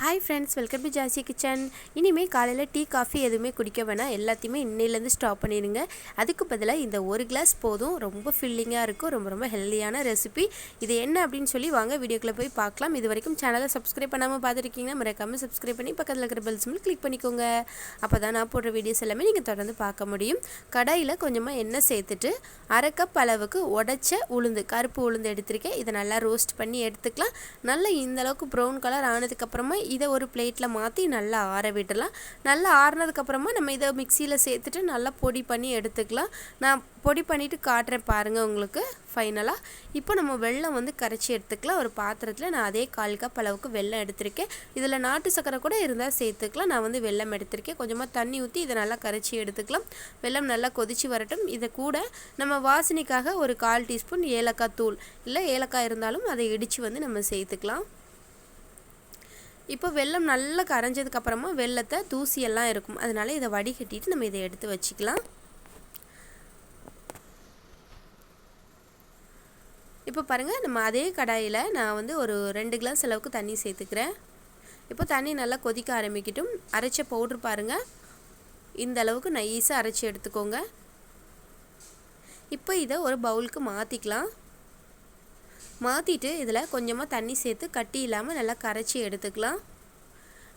Hi friends welcome to Jassi kitchen இனிமேல் காலையில் tea coffee எதுவுமே குடிக்க வேணாம். எல்லாத்தையுமே இன்னிலேருந்து ஸ்டாப் பண்ணிடுங்க. அதுக்கு பதிலாக இந்த ஒரு கிளாஸ் போதும். ரொம்ப ஃபில்லிங்காக இருக்கும். ரொம்ப ரொம்ப ஹெல்த்தியான ரெசிபி இது என்ன அப்படின்னு சொல்லி வாங்க. வீடியோக்குள்ளே போய் பார்க்கலாம். இது வரைக்கும் சேனலை சப்ஸ்கிரைப் பண்ணாமல் பார்த்துருக்கீங்கன்னா மறக்காமல் சப்ஸ்கிரைப் பண்ணி பக்கத்தில் இருக்கிற பெல் சிம்பிள் கிளிக் பண்ணிக்கோங்க. அப்போ தான் நான் போடுற வீடியோஸ் எல்லாமே நீங்கள் தொடர்ந்து பார்க்க முடியும். கடாயில் கொஞ்சமாக எண்ணெய் சேர்த்துட்டு அரை கப் அளவுக்கு உடச்ச உளுந்து கருப்பு உளுந்து எடுத்திருக்கேன். இதை நல்லா ரோஸ்ட் பண்ணி எடுத்துக்கலாம். நல்லா இந்த அளவுக்கு ப்ரௌன் கலர் ஆனதுக்கப்புறமா இதை ஒரு பிளேட்டில் மாற்றி நல்லா ஆற விடலாம். நல்லா ஆறுனதுக்கப்புறமா நம்ம இதை மிக்சியில் சேர்த்துட்டு நல்லா பொடி பண்ணி எடுத்துக்கலாம். நான் பொடி பண்ணிவிட்டு காட்டுறேன் பாருங்கள் உங்களுக்கு ஃபைனலாக இப்போ நம்ம வெள்ளம் வந்து கரைச்சி எடுத்துக்கலாம். ஒரு பாத்திரத்தில் நான் அதே கால் கப் அளவுக்கு வெள்ளம் எடுத்திருக்கேன். இதில் நாட்டு சக்கரை கூட இருந்தால் சேர்த்துக்கலாம். நான் வந்து வெள்ளம் எடுத்திருக்கேன். கொஞ்சமாக தண்ணி ஊற்றி இதை நல்லா கரைச்சி எடுத்துக்கலாம். வெள்ளம் நல்லா கொதித்து வரட்டும். இதை கூட நம்ம வாசனைக்காக ஒரு கால் டீஸ்பூன் ஏலக்காய் தூள். இல்லை ஏலக்காய் இருந்தாலும் அதை இடித்து வந்து நம்ம சேர்த்துக்கலாம். இப்போ வெள்ளம் நல்லா கரைஞ்சதுக்கப்புறமா வெள்ளத்தை தூசியெல்லாம் இருக்கும். அதனால இதை வடிகட்டிட்டு நம்ம இதை எடுத்து வச்சுக்கலாம். இப்போ பாருங்கள் நம்ம அதே கடாயில் நான் வந்து ஒரு ரெண்டு கிளாஸ் அளவுக்கு தண்ணி சேர்த்துக்கிறேன். இப்போ தண்ணி நல்லா கொதிக்க ஆரம்பிக்கட்டும். அரைச்ச பவுட்ரு பாருங்கள் இந்த அளவுக்கு நைஸாக அரைச்சி எடுத்துக்கோங்க. இப்போ இதை ஒரு பவுலுக்கு மாற்றிக்கலாம் மாற்றிட்டு இதில் கொஞ்சமாக தண்ணி சேர்த்து கட்டி இல்லாமல் நல்லா கரைச்சி எடுத்துக்கலாம்.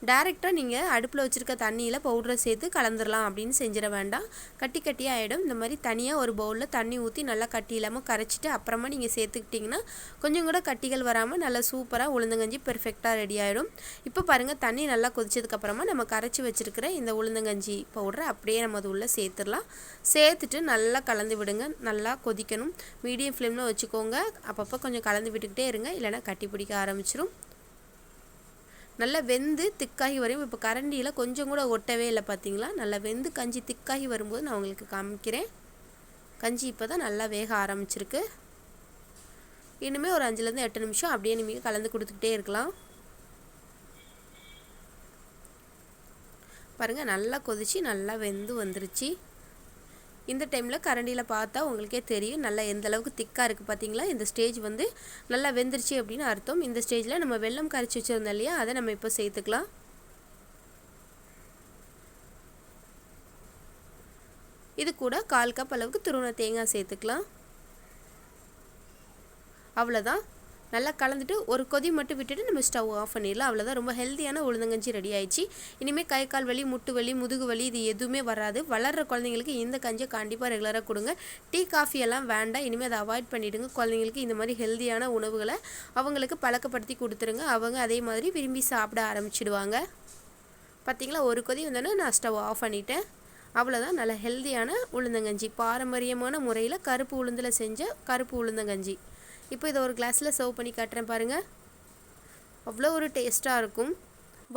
டேரெக்டாக நீங்கள் அடுப்பில் வச்சுருக்க தண்ணியில் பவுடரை சேர்த்து கலந்துடலாம் அப்படின்னு செஞ்சிட வேண்டாம். கட்டி கட்டியாக ஆகிடும் இந்த மாதிரி தனியாக ஒரு பவுலில் தண்ணி ஊற்றி நல்லா கட்டி இல்லாமல் கரைச்சிட்டு அப்புறமா நீங்கள் சேர்த்துக்கிட்டிங்கன்னா கொஞ்சம் கூட கட்டிகள் வராமல் நல்லா சூப்பராக உளுந்தங்கஞ்சி பெர்ஃபெக்டாக ரெடி ஆகிடும் இப்போ பாருங்கள் தண்ணி நல்லா கொதிச்சதுக்கப்புறமா நம்ம கரைச்சி வச்சுருக்கிற இந்த உளுந்தங்கஞ்சி பவுடரை அப்படியே நம்ம அது உள்ளே சேர்த்துடலாம். சேர்த்துட்டு நல்லா கலந்து விடுங்க. நல்லா கொதிக்கணும். மீடியம் ஃப்ளேமில் வச்சுக்கோங்க. அப்பப்போ கொஞ்சம் கலந்து விட்டுக்கிட்டே இருங்க. இல்லைனா கட்டி பிடிக்க ஆரம்பிச்சிடும் நல்லா வெந்து திக்காகி வரையும் இப்போ கரண்டியில் கொஞ்சம் கூட ஒட்டவே இல்லை பார்த்தீங்களா நல்லா வெந்து கஞ்சி திக்காகி வரும்போது நான் உங்களுக்கு காமிக்கிறேன். கஞ்சி இப்போ தான் நல்லா வேக ஆரம்பிச்சிருக்கு. இனிமேல் ஒரு அஞ்சுலேருந்து எட்டு நிமிஷம் அப்படியே நீங்கள் கலந்து கொடுத்துக்கிட்டே இருக்கலாம். பாருங்கள் நல்லா கொதித்து நல்லா வெந்து வந்துருச்சு. இந்த டைமில் கரண்டியில் பார்த்தா உங்களுக்கே தெரியும். நல்லா எந்த அளவுக்கு திக்காக இருக்குது பார்த்தீங்களா? இந்த ஸ்டேஜ் வந்து நல்லா வெந்துருச்சு அப்படின்னு அர்த்தம். இந்த ஸ்டேஜில் நம்ம வெள்ளம் கரைச்சி வச்சுருந்தோம் இல்லையா? அதை நம்ம இப்போ சேர்த்துக்கலாம். இது கூட கால் கப் அளவுக்கு துருவன தேங்காய் சேர்த்துக்கலாம். அவ்வளோதான் நல்லா கலந்துட்டு ஒரு கொதி மட்டும் விட்டுட்டு நம்ம ஸ்டவ் ஆஃப் பண்ணிடலாம். அவ்வளோதான் ரொம்ப ஹெல்த்தியான உளுந்தங்கஞ்சி ரெடி ஆயிடுச்சு. இனிமேல் கை கால் வலி முட்டு வலி முதுகு வலி இது எதுவுமே வராது. வளர்கிற குழந்தைங்களுக்கு இந்த கஞ்சியை கண்டிப்பாக ரெகுலராக கொடுங்க. டீ காஃபி எல்லாம் வேண்டாம். இனிமேல் அதை அவாய்ட் பண்ணிவிடுங்க குழந்தைங்களுக்கு இந்த மாதிரி ஹெல்த்தியான உணவுகளை அவங்களுக்கு பழக்கப்படுத்தி கொடுத்துருங்க. அவங்க அதே மாதிரி விரும்பி சாப்பிட ஆரம்பிச்சிடுவாங்க. பார்த்திங்களா ஒரு கொதி வந்தோன்னே நான் ஸ்டவ் ஆஃப் பண்ணிட்டேன். அவ்வளோதான் நல்ல ஹெல்த்தியான உளுந்தங்கஞ்சி. பாரம்பரியமான முறையில் கருப்பு உளுந்தில் செஞ்ச கருப்பு உளுந்தங்கஞ்சி. இப்போ இதை ஒரு கிளாஸில் சர்வ் பண்ணி காட்டுறேன் பாருங்கள் அவ்வளோ ஒரு டேஸ்ட்டாக இருக்கும்.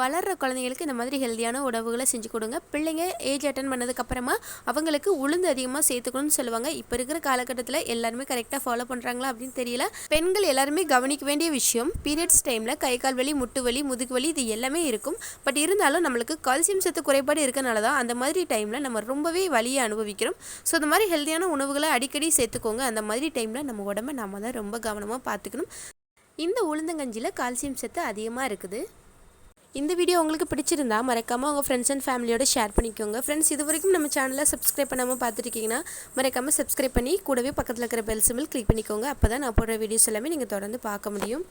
வளர்கிற குழந்தைங்களுக்கு இந்த மாதிரி ஹெல்த்தியான உணவுகளை செஞ்சு கொடுங்க. பிள்ளைங்க ஏஜ் அட்டன் பண்ணதுக்கப்புறமா அவங்களுக்கு உளுந்து அதிகமாக சேர்த்துக்கணும்னு சொல்லுவாங்க. இப்போ இருக்கிற காலகட்டத்தில் எல்லாருமே கரெக்டாக ஃபாலோ பண்ணுறாங்களா அப்படின்னு தெரியல. பெண்கள் எல்லாருமே கவனிக்க வேண்டிய விஷயம் பீரியட்ஸ் டைமில் கை கால் வலி முட்டு வலி முதுகு வலி இது எல்லாமே இருக்கும். பட் இருந்தாலும் நம்மளுக்கு கால்சியம் சத்து குறைபாடு இருக்கனால தான் அந்த மாதிரி டைமில் நம்ம ரொம்பவே வலியை அனுபவிக்கிறோம். ஸோ இந்த மாதிரி ஹெல்த்தியான உணவுகளை அடிக்கடி சேர்த்துக்கோங்க. அந்த மாதிரி டைமில் நம்ம உடம்பை நம்ம தான் ரொம்ப கவனமாக பார்த்துக்கணும். இந்த உளுந்தங்கஞ்சியில் கால்சியம் சத்து அதிகமாக இருக்குது. இந்த வீடியோ உங்களுக்கு பிடிச்சிருந்தா மறக்காமல் உங்கள் ஃப்ரெண்ட்ஸ் அண்ட் ஃபேமிலியோட ஷேர் பண்ணிக்கோங்க. ஃப்ரெண்ட்ஸ் இது வரைக்கும் நம்ம சேனலை சப்ஸ்கிரைப் பண்ணாமல் பார்த்துருக்கீங்கன்னா மறக்காமல் சப்ஸ்கிரைப் பண்ணி கூடவே பக்கத்தில் இருக்கிற பெல் சிம்பிள் கிளிக் பண்ணிக்கோங்க. அப்போ தான் நான் போடுற வீடியோஸ் எல்லாமே நீங்கள் தொடர்ந்து பார்க்க முடியும்.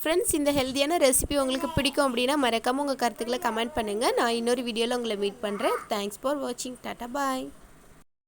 ஃப்ரெண்ட்ஸ் இந்த ஹெல்த்தியான ரெசிபி உங்களுக்கு பிடிக்கும் அப்படின்னா மறக்காமல் உங்கள் கருத்துக்களை கமெண்ட் பண்ணுங்கள் நான் இன்னொரு வீடியோவில் உங்களை மீட் பண்ணுறேன் தேங்க்ஸ் ஃபார் வாட்சிங் டாட்டா பாய்